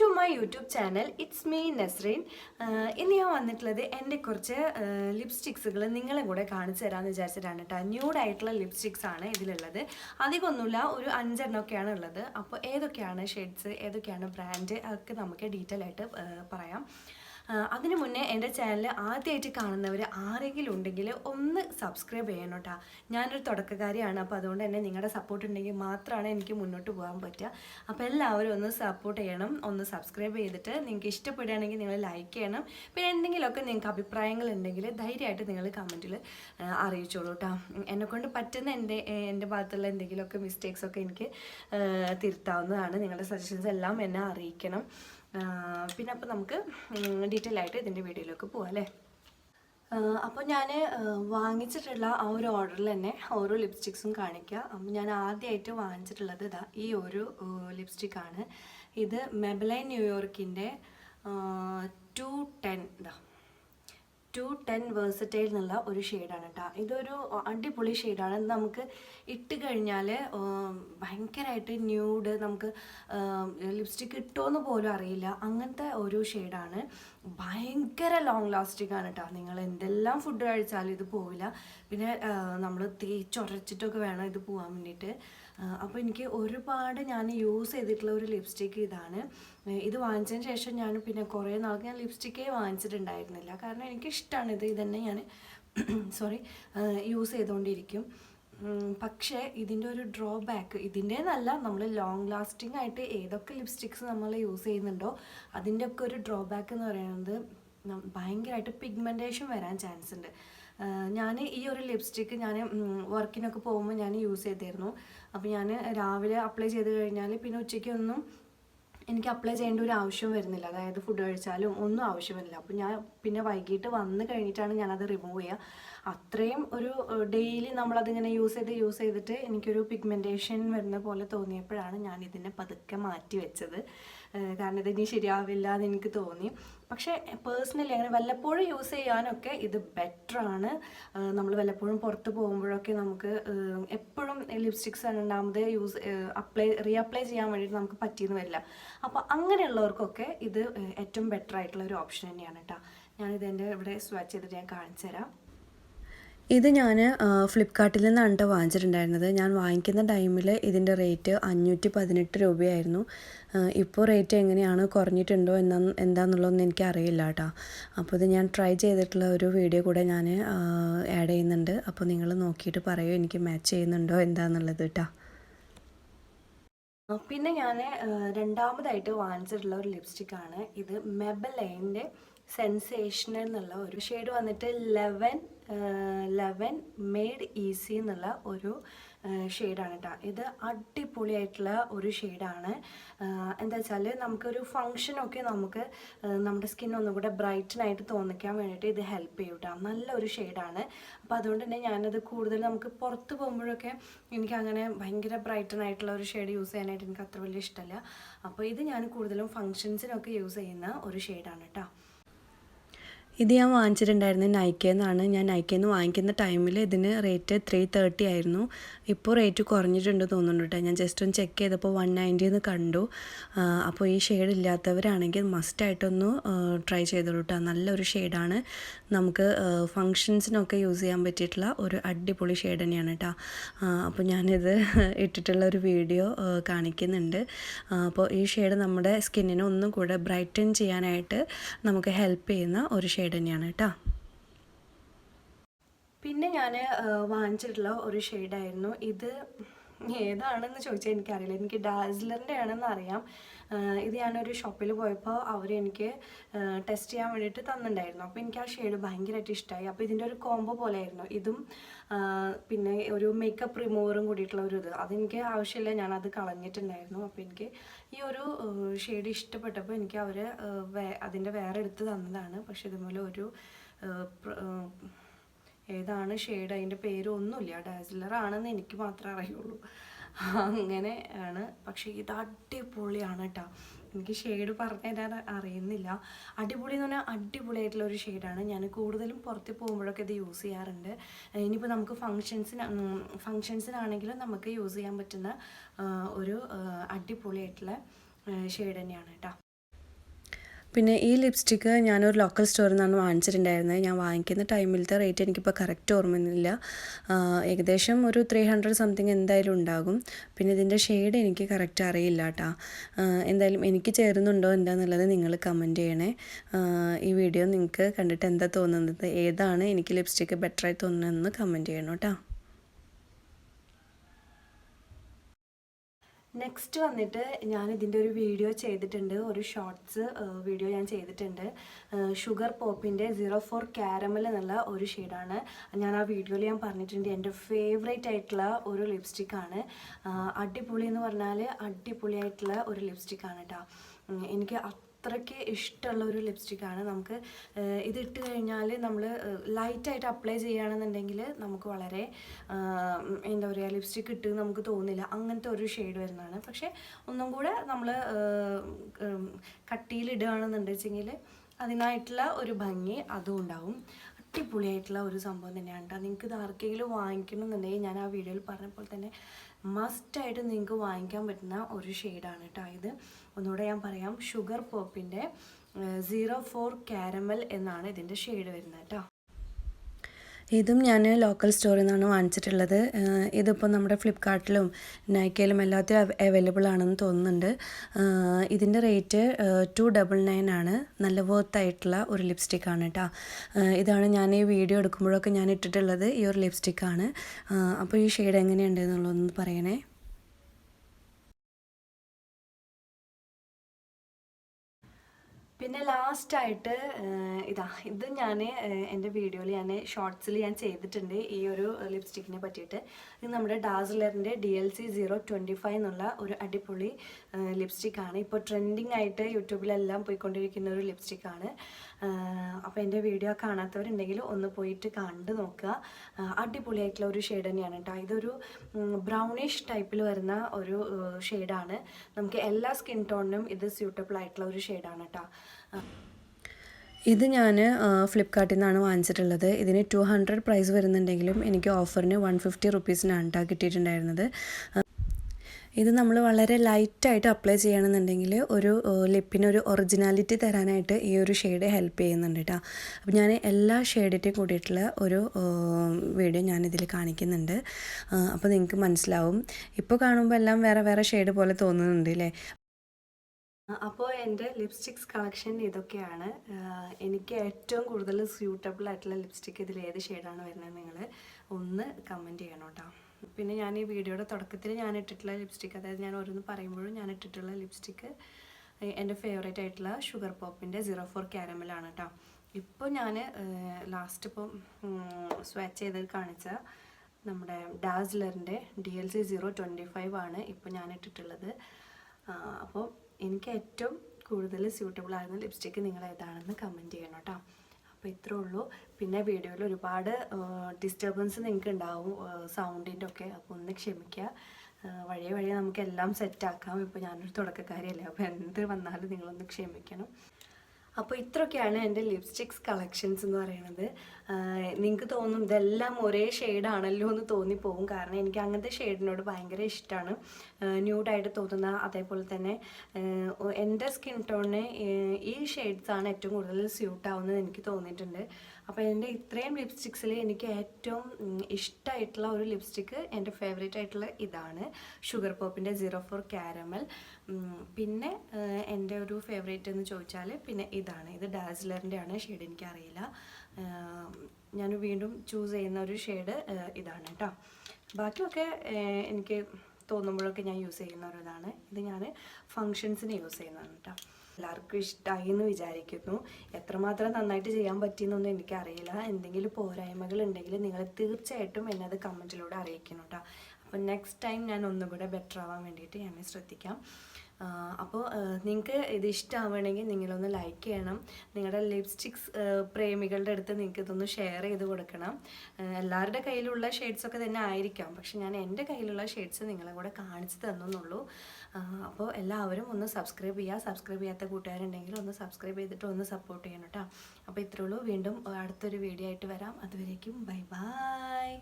To my YouTube channel it's me Nasreen ഇന്ന് ഞാൻ വന്നിട്ടുള്ളത് എന്റെ കുറച്ച് ലിപ്സ്റ്റിക്സുകൾ നിങ്ങളെ കൂടെ കാണിച്ചു തരാമെന്ന് വിചാരിച്ചിട്ടാണ് കേട്ടോ. ന്യൂഡ് ആയിട്ടുള്ള ലിപ്സ്റ്റിക്സ് ആണ് ഇതിലുള്ളത്. അധികമൊന്നുമില്ല ഒരു അഞ്ചെണ്ണമൊക്കെയാണ് ഉള്ളത്. അപ്പോൾ ഏതൊക്കെയാണ് ഷെയ്ഡ്സ് ഏതൊക്കെയാണ് ബ്രാൻഡ് അതൊക്കെ നമുക്ക് ഡീറ്റെയിൽ ആയിട്ട് പറയാം. ആഹ് അതിന് മുന്നേ എന്റെ ചാനൽ ആദ്യമായിട്ട് കാണുന്നവർ ആരെങ്കിലും ഉണ്ടെങ്കിൽ ഒന്ന് സബ്സ്ക്രൈബ് ചെയ്യണം കേട്ടോ. ഞാനൊരു തുടക്കക്കാരിയാണ് അപ്പോൾ അതുകൊണ്ട് തന്നെ നിങ്ങളുടെ സപ്പോർട്ട് ഉണ്ടെങ്കിൽ മാത്രമാണ് എനിക്ക് മുന്നോട്ട് പോകാൻ പറ്റുക. അപ്പോൾ എല്ലാവരും ഒന്ന് സപ്പോർട്ട് ചെയ്യണം ഒന്ന് സബ്സ്ക്രൈബ് ചെയ്തിട്ട് നിങ്ങൾക്ക് ഇഷ്ടപ്പെടുകയാണെങ്കിൽ നിങ്ങൾ ലൈക്ക് ചെയ്യണം. പിന്നെ എന്തെങ്കിലുമൊക്കെ നിങ്ങൾക്ക് അഭിപ്രായങ്ങൾ ഉണ്ടെങ്കിൽ ധൈര്യമായിട്ട് നിങ്ങൾ കമന്റിൽ അറിയിച്ചോളൂ കേട്ടോ. എന്നെക്കൊണ്ട് പറ്റുന്ന എന്റെ എന്റെ ഭാഗത്തുള്ള എന്തെങ്കിലുമൊക്കെ മിസ്റ്റേക്സൊക്കെ എനിക്ക് തിരുത്താവുന്നതാണ്. നിങ്ങളുടെ സജഷൻസ് എല്ലാം എന്നെ അറിയിക്കണം. പിന്നെ അപ്പോൾ നമുക്ക് ഡീറ്റെയിൽ ആയിട്ട് ഇതിന്റെ വീഡിയോയിലേക്ക് പോവാം അല്ലേ? അപ്പോൾ ഞാൻ വാങ്ങിച്ചിട്ടുള്ള ആ ഒരു ഓർഡറിൽ തന്നെ ഓരോ ലിപ്സ്റ്റിക്സും കാണിക്കുക അപ്പം ഞാൻ ആദ്യമായിട്ട് വാങ്ങിച്ചിട്ടുള്ളത് ഇതാ ഈ ഒരു ലിപ്സ്റ്റിക്കാണ് ഇത് മെബലൈൻ ന്യൂയോർക്കിന്റെ ടു ടെൻ ഇതാ. ടു ടെൻ വേഴ്സറ്റൈൽ എന്നുള്ള ഒരു ഷെയ്ഡാണ് കേട്ടോ ഇതൊരു അടിപൊളി ഷെയ്ഡാണ് നമുക്ക് ഇട്ട് കഴിഞ്ഞാൽ ഭയങ്കരമായിട്ട് ന്യൂഡ് നമുക്ക് ലിപ്സ്റ്റിക്ക് ഇട്ടോന്ന് പോലും അറിയില്ല. അങ്ങനത്തെ ഒരു ഷെയ്ഡാണ് ഭയങ്കര ലോങ് ലാസ്റ്റിംഗ് ആണ് കേട്ടോ നിങ്ങൾ എന്തെല്ലാം ഫുഡ് കഴിച്ചാലും ഇത് പോവില്ല. പിന്നെ നമ്മൾ തേച്ചൊരച്ചിട്ടൊക്കെ വേണം ഇത് പോകാൻ വേണ്ടിയിട്ട്. അപ്പോൾ എനിക്ക് ഒരുപാട് ഞാൻ യൂസ് ചെയ്തിട്ടുള്ള ഒരു ലിപ്സ്റ്റിക്ക് ഇതാണ്. ഇത് വാങ്ങിച്ചതിന് ശേഷം ഞാൻ പിന്നെ കുറേ നാൾക്ക് ഞാൻ ലിപ്സ്റ്റിക്കേ വാങ്ങിച്ചിട്ടുണ്ടായിരുന്നില്ല. കാരണം എനിക്കിഷ്ടമാണ് ഇത്. ഇതന്നെ ഞാൻ സോറി യൂസ് ചെയ്തുകൊണ്ടിരിക്കും പക്ഷേ ഇതിന്റെ ഒരു ഡ്രോബാക്ക് ഇതിന്റെ നല്ല നമ്മൾ ലോങ് ലാസ്റ്റിംഗ് ആയിട്ട് ഏതൊക്കെ ലിപ്സ്റ്റിക്സ് നമ്മൾ യൂസ് ചെയ്യുന്നുണ്ടോ അതിന്റെയൊക്കെ ഒരു ഒരു ഡ്രോബാക്ക് എന്ന് പറയുന്നത് ഭയങ്കരമായിട്ട് പിഗ്മെന്റേഷൻ വരാൻ ചാൻസ് ഉണ്ട്. ഞാൻ ഈ ഒരു ലിപ്സ്റ്റിക്ക് ഞാൻ വർക്കിനൊക്കെ പോകുമ്പോൾ ഞാൻ യൂസ് ചെയ്തിരുന്നു. അപ്പോൾ ഞാൻ രാവിലെ അപ്ലൈ ചെയ്ത് കഴിഞ്ഞാൽ പിന്നെ ഉച്ചയ്ക്കൊന്നും എനിക്ക് അപ്ലൈ ചെയ്യേണ്ട ഒരു ആവശ്യം വരുന്നില്ല. അതായത് ഫുഡ് കഴിച്ചാലും ഒന്നും ആവശ്യം വരുന്നില്ല. അപ്പോൾ ഞാൻ പിന്നെ വൈകിട്ട് വന്ന് കഴിഞ്ഞിട്ടാണ് ഞാനത് റിമൂവ് ചെയ്യുക അത്രയും ഒരു ഡെയിലി നമ്മളതിങ്ങനെ യൂസ് ചെയ്ത് യൂസ് ചെയ്തിട്ട് എനിക്കൊരു പിഗ്മെന്റേഷൻ വരുന്ന പോലെ തോന്നിയപ്പോഴാണ് ഞാൻ ഇതിനെ പതുക്കെ മാറ്റി വെച്ചത്. കാരണം ഇതിനി ശരിയാവില്ല എന്ന് എനിക്ക് തോന്നി. പക്ഷേ പേഴ്സണലി അങ്ങനെ വല്ലപ്പോഴും യൂസ് ചെയ്യാനൊക്കെ ഇത് ബെറ്ററാണ് നമ്മൾ വല്ലപ്പോഴും പുറത്ത് പോകുമ്പോഴൊക്കെ നമുക്ക് എപ്പോഴും ലിപ്സ്റ്റിക്സ് രണ്ടാമത് യൂസ് അപ്ലൈ റീഅപ്ലൈ ചെയ്യാൻ വേണ്ടിയിട്ട് നമുക്ക് പറ്റിയെന്ന് വരില്ല. അപ്പോൾ അങ്ങനെയുള്ളവർക്കൊക്കെ ഇത് ഏറ്റവും ബെറ്റർ ആയിട്ടുള്ള ഒരു ഓപ്ഷൻ തന്നെയാണ് കേട്ടോ ഞാനിത് എന്റെ ഇവിടെ സ്വാച്ച് ചെയ്തിട്ട് ഞാൻ കാണിച്ചു തരാം ഇത് ഞാൻ ഫ്ലിപ്കാർട്ടിൽ നിന്നാണ് വാങ്ങിച്ചിട്ടുണ്ടായിരുന്നത്. ഞാൻ വാങ്ങിക്കുന്ന ടൈമിൽ ഇതിന്റെ റേറ്റ് അഞ്ഞൂറ്റി പതിനെട്ട് രൂപയായിരുന്നു ഇപ്പോൾ റേറ്റ് എങ്ങനെയാണ്? കുറഞ്ഞിട്ടുണ്ടോ? എന്നാ എന്താണെന്നുള്ളതൊന്നും എനിക്ക് അറിയില്ല കേട്ടോ അപ്പോൾ ഇത് ഞാൻ ട്രൈ ചെയ്തിട്ടുള്ള ഒരു വീഡിയോ കൂടെ ഞാൻ ആഡ് ചെയ്യുന്നുണ്ട്. അപ്പോൾ നിങ്ങൾ നോക്കിയിട്ട് പറയൂ എനിക്ക് മാച്ച് ചെയ്യുന്നുണ്ടോ? എന്താണെന്നുള്ളത് കേട്ടോ പിന്നെ ഞാൻ രണ്ടാമതായിട്ട് വാങ്ങിച്ചിട്ടുള്ള ഒരു ലിപ്സ്റ്റിക്കാണ്. ഇത് മെബലൈന്റെ സെൻസേഷണൽ എന്നുള്ള ഒരു ഷെയ്ഡ് വന്നിട്ട് ലെവൻ ലെവൻ മെയ്ഡ് ഈസി എന്നുള്ള ഒരു ഷെയ്ഡാണ് കേട്ടോ ഇത് അടിപൊളിയായിട്ടുള്ള ഒരു ഷെയ്ഡാണ് എന്താ വെച്ചാൽ നമുക്കൊരു ഫങ്ഷനൊക്കെ നമുക്ക് നമ്മുടെ സ്കിൻ ഒന്നും കൂടെ ബ്രൈറ്റനായിട്ട് തോന്നിക്കാൻ വേണ്ടിയിട്ട് ഇത് ഹെൽപ്പ് ചെയ്യും കേട്ടോ നല്ലൊരു ഷെയ്ഡാണ് അപ്പോൾ അതുകൊണ്ട് തന്നെ ഞാനത് കൂടുതൽ നമുക്ക് പുറത്ത് പോകുമ്പോഴൊക്കെ എനിക്ക് അങ്ങനെ ഭയങ്കര ബ്രൈറ്റനായിട്ടുള്ള ഒരു ഷെയ്ഡ് യൂസ് ചെയ്യാനായിട്ട് എനിക്ക് അത്ര വലിയ ഇഷ്ടമല്ല അപ്പോൾ ഇത് ഞാൻ കൂടുതലും ഫങ്ഷൻസിനൊക്കെ യൂസ് ചെയ്യുന്ന ഒരു ഷെയ്ഡാണ് കേട്ടോ ഇത് ഞാൻ വാങ്ങിച്ചിട്ടുണ്ടായിരുന്നത് നൈക്കയെന്നാണ് ഞാൻ നൈക്കയിൽ വാങ്ങിക്കുന്ന ടൈമിൽ ഇതിന് റേറ്റ് ത്രീ തേർട്ടി ആയിരുന്നു. ഇപ്പോൾ റേറ്റ് കുറഞ്ഞിട്ടുണ്ട് തോന്നുന്നു കേട്ടോ ഞാൻ ജസ്റ്റ് ഒന്ന് ചെക്ക് ചെയ്തപ്പോൾ വൺ നയന്റി എന്ന് കണ്ടു. അപ്പോൾ ഈ ഷെയ്ഡ് ഇല്ലാത്തവരാണെങ്കിൽ മസ്റ്റ് മസ്റ്റായിട്ടൊന്ന് ട്രൈ ചെയ്തോളൂ കേട്ടോ നല്ലൊരു ഷെയ്ഡാണ് നമുക്ക് ഫങ്ഷൻസിനൊക്കെ യൂസ് ചെയ്യാൻ പറ്റിയിട്ടുള്ള ഒരു അടിപൊളി ഷെയ്ഡ് തന്നെയാണ് കേട്ടോ അപ്പോൾ ഞാനിത് ഇട്ടിട്ടുള്ള ഒരു വീഡിയോ കാണിക്കുന്നുണ്ട്. അപ്പോൾ ഈ ഷെയ്ഡ് നമ്മുടെ സ്കിന്നിനെ ഒന്നും കൂടെ ബ്രൈറ്റൻ ചെയ്യാനായിട്ട് നമുക്ക് ഹെൽപ്പ് ചെയ്യുന്ന ഒരു ഷെയ്ഡ് തന്നെയാണ് കേട്ടോ പിന്നെ ഞാൻ വാങ്ങിച്ചിട്ടുള്ള ഒരു ഷെയ്ഡായിരുന്നു. ഇത് ഏതാണെന്ന് ചോദിച്ചാൽ എനിക്കറിയില്ല. എനിക്ക് ഡാസ്ലറിന്റെ ആണെന്ന് അറിയാം ഇത് ഞാനൊരു ഷോപ്പിൽ പോയപ്പോൾ അവർ എനിക്ക് ടെസ്റ്റ് ചെയ്യാൻ വേണ്ടിയിട്ട് തന്നിട്ടുണ്ടായിരുന്നു അപ്പോൾ എനിക്ക് ആ ഷെയ്ഡ് ഭയങ്കരമായിട്ട് ഇഷ്ടമായി അപ്പോൾ ഇതിന്റെ ഒരു കോംബോ പോലെയായിരുന്നു. ഇതും പിന്നെ ഒരു മേക്കപ്പ് റിമൂവറും കൂടിയിട്ടുള്ള ഒരു ഇത്. അതെനിക്ക് ആവശ്യമില്ല. ഞാനത് കളഞ്ഞിട്ടുണ്ടായിരുന്നു. അപ്പോൾ എനിക്ക് ഈ ഒരു ഷെയ്ഡ് ഇഷ്ടപ്പെട്ടപ്പോൾ എനിക്ക് അവർ അതിന്റെ വേറെ എടുത്ത് തന്നതാണ്. പക്ഷെ ഇതുപോലെ ഒരു ഏതാണ് ഷെയ്ഡ് അതിന്റെ പേരൊന്നുമില്ല. ഡാസ്ലർ ആണെന്ന് എനിക്ക് മാത്രമേ അറിയുള്ളൂ. അങ്ങനെ ആണ്. പക്ഷേ ഇത് അടിപൊളിയാണ് കേട്ടോ എനിക്ക് ഷെയ്ഡ് പറഞ്ഞു തരാൻ അറിയുന്നില്ല. അടിപൊളി എന്ന് പറഞ്ഞാൽ അടിപൊളിയായിട്ടുള്ള ഒരു ഷെയ്ഡാണ് ഞാൻ കൂടുതലും പുറത്ത് പോകുമ്പോഴൊക്കെ ഇത് യൂസ് ചെയ്യാറുണ്ട്. ഇനിയിപ്പോൾ നമുക്ക് ഫങ്ഷൻസിന് ഫങ്ഷൻസിനാണെങ്കിലും നമുക്ക് യൂസ് ചെയ്യാൻ പറ്റുന്ന ഒരു അടിപൊളിയായിട്ടുള്ള ഷെയ്ഡ് തന്നെയാണ് കേട്ടോ പിന്നെ ഈ ലിപ്സ്റ്റിക്ക് ഞാനൊരു ലോക്കൽ സ്റ്റോറിൽ നിന്നാണ് വാങ്ങിച്ചിട്ടുണ്ടായിരുന്നത്. ഞാൻ വാങ്ങിക്കുന്ന ടൈമിലത്തെ റേറ്റ് എനിക്കിപ്പോൾ കറക്റ്റ് ഓർമ്മയൊന്നുമില്ല. ഏകദേശം ഒരു ത്രീ ഹൺഡ്രഡ് സംതിങ് എന്തായാലും ഉണ്ടാകും. പിന്നെ ഇതിന്റെ ഷെയ്ഡ് എനിക്ക് കറക്റ്റ് അറിയില്ല കേട്ടോ എന്തായാലും എനിക്ക് ചേരുന്നുണ്ടോ എന്താണെന്നുള്ളത് നിങ്ങൾ കമന്റ് ചെയ്യണേ. ഈ വീഡിയോ നിങ്ങൾക്ക് കണ്ടിട്ട് എന്താ തോന്നുന്നത്? ഏതാണ് എനിക്ക് ലിപ്സ്റ്റിക്ക് ബെറ്ററായി തോന്നുന്നതെന്ന് കമന്റ് ചെയ്യണം കേട്ടോ നെക്സ്റ്റ് വന്നിട്ട് ഞാൻ ഇതിന്റെ ഒരു വീഡിയോ ചെയ്തിട്ടുണ്ട്. ഒരു ഷോർട്സ് വീഡിയോ ഞാൻ ചെയ്തിട്ടുണ്ട്. ഷുഗർ പോപ്പിന്റെ സീറോ ഫോർ ക്യാരമൽ എന്നുള്ള ഒരു ഷെയ്ഡാണ് ഞാൻ ആ വീഡിയോയിൽ ഞാൻ പറഞ്ഞിട്ടുണ്ട് എന്റെ ഫേവറേറ്റ് ആയിട്ടുള്ള ഒരു ലിപ്സ്റ്റിക്കാണ് അടിപൊളി എന്ന് പറഞ്ഞാൽ അടിപൊളിയായിട്ടുള്ള ഒരു ലിപ്സ്റ്റിക്കാണ് കേട്ടോ എനിക്ക് അത്രയ്ക്ക് ഇഷ്ടമുള്ള ഒരു ലിപ്സ്റ്റിക്കാണ്. നമുക്ക് ഇത് ഇട്ട് കഴിഞ്ഞാൽ നമ്മൾ ലൈറ്റായിട്ട് അപ്ലൈ ചെയ്യുകയാണെന്നുണ്ടെങ്കിൽ നമുക്ക് വളരെ എന്താ പറയുക ലിപ്സ്റ്റിക്ക് ഇട്ട് നമുക്ക് തോന്നില്ല. അങ്ങനത്തെ ഒരു ഷെയ്ഡ് വരുന്നതാണ്. പക്ഷേ ഒന്നും കൂടെ നമ്മൾ കട്ടിയിലിടുകയാണെന്നുണ്ടെച്ചെങ്കിൽ അതിനായിട്ടുള്ള ഒരു ഭംഗി അതും ഉണ്ടാവും. അടിപൊളിയായിട്ടുള്ള ഒരു സംഭവം തന്നെയാണ് കേട്ടോ. നിങ്ങൾക്ക് ഇത് ആർക്കെങ്കിലും വാങ്ങിക്കണമെന്നുണ്ടെങ്കിൽ ഞാൻ ആ വീഡിയോയിൽ പറഞ്ഞപ്പോൾ തന്നെ മസ്റ്റായിട്ട് നിങ്ങൾക്ക് വാങ്ങിക്കാൻ പറ്റുന്ന ഒരു ഷെയ്ഡാണ് കേട്ടോ ഇത്. ഒന്നുകൂടെ ഞാൻ പറയാം. ഷുഗർ പോപ്പിന്റെ സീറോ ഫോർ എന്നാണ് ഇതിന്റെ ഷെയ്ഡ് വരുന്നത് കേട്ടോ. ഇതും ഞാൻ ലോക്കൽ സ്റ്റോറിൽ നിന്നാണ് വാങ്ങിച്ചിട്ടുള്ളത്. ഇതിപ്പോൾ നമ്മുടെ ഫ്ലിപ്കാർട്ടിലും നൈക്കയിലും എല്ലാത്തിലും അവൈലബിൾ ആണെന്ന് തോന്നുന്നുണ്ട്. ഇതിന്റെ റേറ്റ് ടു ഡബിൾ നയൻ ആണ്. നല്ല വർത്ത് ആയിട്ടുള്ള ഒരു ലിപ്സ്റ്റിക്കാണ് കേട്ടോ ഏഹ് ഇതാണ് ഞാൻ ഈ വീഡിയോ എടുക്കുമ്പോഴൊക്കെ ഞാൻ ഇട്ടിട്ടുള്ളത് ഈ ഒരു ലിപ്സ്റ്റിക്കാണ് അപ്പോൾ ഈ ഷെയ്ഡ് എങ്ങനെയുണ്ട് എന്നുള്ളതൊന്ന് പറയണേ. പിന്നെ ലാസ്റ്റായിട്ട് ഇതാ ഇത് ഞാൻ എന്റെ വീഡിയോയിൽ ഞാൻ ഷോർട്സിൽ ഞാൻ ചെയ്തിട്ടുണ്ട് ഈ ഒരു ലിപ്സ്റ്റിക്കിനെ പറ്റിയിട്ട്. ഇത് നമ്മുടെ ഡാസ്ലറിന്റെ D L C zero twenty five എന്നുള്ള ഒരു അടിപൊളി ലിപ്സ്റ്റിക്കാണ് ഇപ്പോൾ ട്രെൻഡിങ് ആയിട്ട് യൂട്യൂബിലെല്ലാം പോയിക്കൊണ്ടിരിക്കുന്ന ഒരു ലിപ്സ്റ്റിക്കാണ് അപ്പോൾ എന്റെ വീഡിയോ കാണാത്തവരുണ്ടെങ്കിൽ ഒന്ന് പോയിട്ട് കണ്ടു നോക്കുക. അടിപൊളിയായിട്ടുള്ള ഒരു ഷെയ്ഡ് തന്നെയാണ് കേട്ടോ ഇതൊരു ബ്രൗണിഷ് ടൈപ്പിൽ വരുന്ന ഒരു ഷെയ്ഡാണ് നമുക്ക് എല്ലാ സ്കിൻ ടോണിനും ഇത് സ്യൂട്ടബിൾ ആയിട്ടുള്ള ഒരു ഷെയ്ഡാണ് കേട്ടോ ഇത് ഞാൻ ഫ്ലിപ്കാർട്ടിൽ നിന്നാണ് വാങ്ങിച്ചിട്ടുള്ളത്. ഇതിന് ടു ഹൺഡ്രഡ് പ്രൈസ് വരുന്നുണ്ടെങ്കിലും എനിക്ക് ഓഫറിന് വൺ ഫിഫ്റ്റി റുപ്പീസിനാണ് കേട്ടോ കിട്ടിയിട്ടുണ്ടായിരുന്നത്. ഇത് നമ്മൾ വളരെ ലൈറ്റായിട്ട് അപ്ലൈ ചെയ്യണമെന്നുണ്ടെങ്കിൽ ഒരു ലിപ്പിന് ഒരു ഒറിജിനാലിറ്റി തരാനായിട്ട് ഈ ഒരു ഷെയ്ഡ് ഹെൽപ്പ് ചെയ്യുന്നുണ്ട് കേട്ടോ അപ്പോൾ ഞാൻ എല്ലാ ഷെയ്ഡിന്റെയും കൂടിയിട്ടുള്ള ഒരു വീഡിയോ ഞാനിതിൽ കാണിക്കുന്നുണ്ട്. അപ്പോൾ നിങ്ങൾക്ക് മനസ്സിലാവും. ഇപ്പോൾ കാണുമ്പോൾ എല്ലാം വേറെ വേറെ ഷെയ്ഡ് പോലെ തോന്നുന്നുണ്ട് അല്ലേ അപ്പോൾ എന്റെ ലിപ്സ്റ്റിക്സ് കളക്ഷൻ ഇതൊക്കെയാണ്. എനിക്ക് ഏറ്റവും കൂടുതൽ സ്യൂട്ടബിൾ ആയിട്ടുള്ള ലിപ്സ്റ്റിക്ക് ഇതിൽ ഏത് ഷെയ്ഡാണ് വരുന്നത് നിങ്ങൾ ഒന്ന് കമന്റ് ചെയ്യണം കേട്ടോ പിന്നെ ഞാൻ ഈ വീഡിയോയുടെ തുടക്കത്തിൽ ഞാൻ ഇട്ടിട്ടുള്ള ലിപ്സ്റ്റിക്ക് അതായത് ഞാൻ ഓരോന്ന് പറയുമ്പോഴും ഞാൻ ഇട്ടിട്ടുള്ള ലിപ്സ്റ്റിക്ക് എന്റെ ഫേവറേറ്റ് ആയിട്ടുള്ള ഷുഗർ പോപ്പിന്റെ സീറോ ഫോർ ക്യാരമലാണ് കേട്ടോ ഇപ്പോൾ ഞാൻ ലാസ്റ്റ് ഇപ്പം സ്വാച്ച് ചെയ്ത് കാണിച്ച നമ്മുടെ ഡാസ്ലറിന്റെ D L C zero twenty five ആണ് ഇപ്പോൾ ഞാൻ ഇട്ടിട്ടുള്ളത്. അപ്പോൾ എനിക്ക് ഏറ്റവും കൂടുതൽ സ്യൂട്ടബിൾ ആയിരുന്ന ലിപ്സ്റ്റിക്ക് നിങ്ങൾ ഏതാണെന്ന് കമന്റ് ചെയ്യണം കേട്ടോ അപ്പോൾ ഇത്രേ ഉള്ളൂ. പിന്നെ വീഡിയോയിൽ ഒരുപാട് ഡിസ്റ്റർബൻസ് നിങ്ങൾക്ക് ഉണ്ടാവും സൗണ്ടിന്റെ ഒക്കെ അപ്പോൾ ഒന്ന് ക്ഷമിക്കുക വഴിയെ വഴിയെ നമുക്ക് എല്ലാം സെറ്റാക്കാം. ഇപ്പോൾ ഞാനൊരു തുടക്കക്കാരിയല്ലേ. അപ്പോൾ എന്ത് വന്നാലും നിങ്ങളൊന്ന് ക്ഷമിക്കണം. അപ്പോൾ ഇത്രയൊക്കെയാണ് എന്റെ ലിപ്സ്റ്റിക്സ് കളക്ഷൻസ് എന്ന് പറയുന്നത്. നിങ്ങൾക്ക് തോന്നും ഇതെല്ലാം ഒരേ ഷെയ്ഡാണല്ലോ എന്ന് തോന്നിപ്പോവും. കാരണം എനിക്ക് അങ്ങനത്തെ ഷെയ്ഡിനോട് ഭയങ്കര ഇഷ്ടമാണ് ന്യൂഡായിട്ട് തോന്നുന്ന അതേപോലെ തന്നെ എന്റെ സ്കിൻ ടോണിന് ഈ ഷെയ്ഡ്സാണ് ഏറ്റവും കൂടുതൽ സ്യൂട്ട് ആവുന്നത് എനിക്ക് തോന്നിയിട്ടുണ്ട്. അപ്പോൾ എന്റെ ഇത്രയും ലിപ്സ്റ്റിക്സിൽ എനിക്ക് ഏറ്റവും ഇഷ്ടമായിട്ടുള്ള ഒരു ലിപ്സ്റ്റിക്ക് എന്റെ ഫേവറേറ്റ് ആയിട്ടുള്ള ഇതാണ്. ഷുഗർ പോപ്പിന്റെ സീറോ ഫോർ ക്യാരമൽ പിന്നെ എന്റെ ഒരു ഫേവറേറ്റ് എന്ന് ചോദിച്ചാൽ പിന്നെ ഇതാണ്. ഇത് ഡാസ്ലറിന്റെ ആണ്. ഷെയ്ഡ് എനിക്കറിയില്ല. ഞാൻ വീണ്ടും ചൂസ് ചെയ്യുന്ന ഒരു ഷെയ്ഡ് ഇതാണ് കേട്ടോ ബാക്കിയൊക്കെ എനിക്ക് തോന്നുമ്പോഴൊക്കെ ഞാൻ യൂസ് ചെയ്യുന്ന ഒരു ഇതാണ് ഇത് ഞാൻ ഫങ്ഷൻസിന് യൂസ് ചെയ്യുന്നതാണ് കേട്ടോ എല്ലാവർക്കും ഇഷ്ടമായി എന്ന് വിചാരിക്കുന്നു. എത്രമാത്രം നന്നായിട്ട് ചെയ്യാൻ പറ്റിയെന്നൊന്നും എനിക്കറിയില്ല. എന്തെങ്കിലും പോരായ്മകൾ ഉണ്ടെങ്കിൽ നിങ്ങൾ തീർച്ചയായിട്ടും എന്നെ അത് കമന്റിലൂടെ അറിയിക്കണം കേട്ടോ അപ്പം നെക്സ്റ്റ് ടൈം ഞാൻ ഒന്നുകൂടെ ബെറ്റർ ആവാൻ വേണ്ടിയിട്ട് ഞാൻ ശ്രദ്ധിക്കാം. അപ്പോൾ നിങ്ങൾക്ക് ഇത് ഇഷ്ടമാവണമെങ്കിൽ നിങ്ങളൊന്ന് ലൈക്ക് ചെയ്യണം. നിങ്ങളുടെ ലിപ്സ്റ്റിക്സ് പ്രേമികളുടെ അടുത്ത് നിങ്ങൾക്ക് ഇതൊന്ന് ഷെയർ ചെയ്ത് കൊടുക്കണം. എല്ലാവരുടെ കയ്യിലുള്ള ഷെയ്ഡ്സൊക്കെ തന്നെ ആയിരിക്കാം. പക്ഷെ ഞാൻ എന്റെ കയ്യിലുള്ള ഷെയ്ഡ്സ് നിങ്ങളെ കൂടെ കാണിച്ചു തന്നുള്ളൂ അപ്പോൾ എല്ലാവരും ഒന്ന് സബ്സ്ക്രൈബ് ചെയ്യുക സബ്സ്ക്രൈബ് ചെയ്യാത്ത കൂട്ടുകാരുണ്ടെങ്കിൽ ഒന്ന് സബ്സ്ക്രൈബ് ചെയ്തിട്ട് ഒന്ന് സപ്പോർട്ട് ചെയ്യണം കേട്ടോ അപ്പോൾ ഇത്രയുള്ളൂ വീണ്ടും അടുത്തൊരു വീഡിയോ ആയിട്ട് വരാം. അതുവരേക്കും ബൈ ബൈ